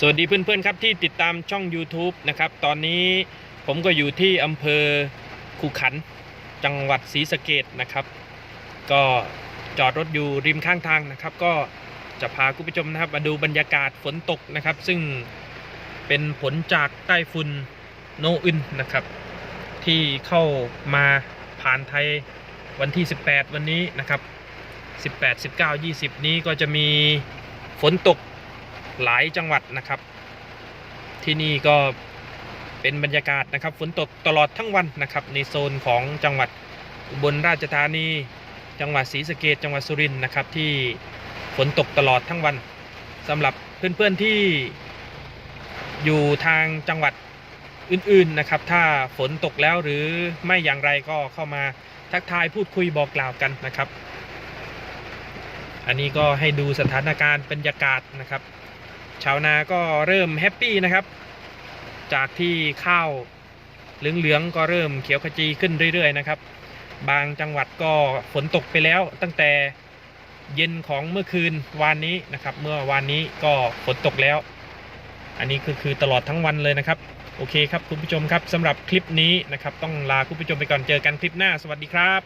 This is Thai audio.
สวัสดีเพื่อนๆครับที่ติดตามช่อง YouTube นะครับ ตอนนี้ผมก็อยู่ที่อำเภอคูขัน จังหวัดศรีสะเกดนะครับ ก็จอดรถอยู่ริมข้างทางนะครับ ก็จะพาคุณผู้ชมนะครับ มาดูบรรยากาศฝนตกนะครับ ซึ่งเป็นผลจากใต้ฝุ่นโนอึนนะครับ ที่เข้ามาผ่านไทยวันที่ 18 วันนี้นะครับ 18 19 20 นี้ก็จะมีฝนตก หลายจังหวัดนะครับ ที่นี่ก็เป็นบรรยากาศนะครับ ฝนตกตลอดทั้งวันนะครับ ในโซนของจังหวัดอุบลราชธานี จังหวัดศรีสะเกดจังหวัดสุรินทร์นะครับ ที่ฝนตกตลอดทั้งวันสำหรับเพื่อนๆที่อยู่ทางจังหวัดอื่นๆนะครับ ถ้าฝนตกแล้วหรือไม่อย่างไรก็เข้ามาทักทายพูดคุยบอกกล่าวกันนะครับ อันนี้ก็ให้ดูสถานการณ์บรรยากาศนะครับ ชาวนาก็เริ่มแฮปปี้นะครับ จากที่ข้าวเหลืองๆก็เริ่มเขียวขจีขึ้นเรื่อยๆนะครับ บางจังหวัดก็ฝนตกไปแล้วตั้งแต่เย็นของเมื่อคืนวานนี้นะครับ เมื่อวานนี้ก็ฝนตกแล้ว อันนี้คือคือตลอดทั้งวันเลยนะครับ โอเคครับคุณผู้ชมครับสำหรับคลิปนี้นะครับ ต้องลาคุณผู้ชมไปก่อนเจอกันคลิปหน้า สวัสดีครับ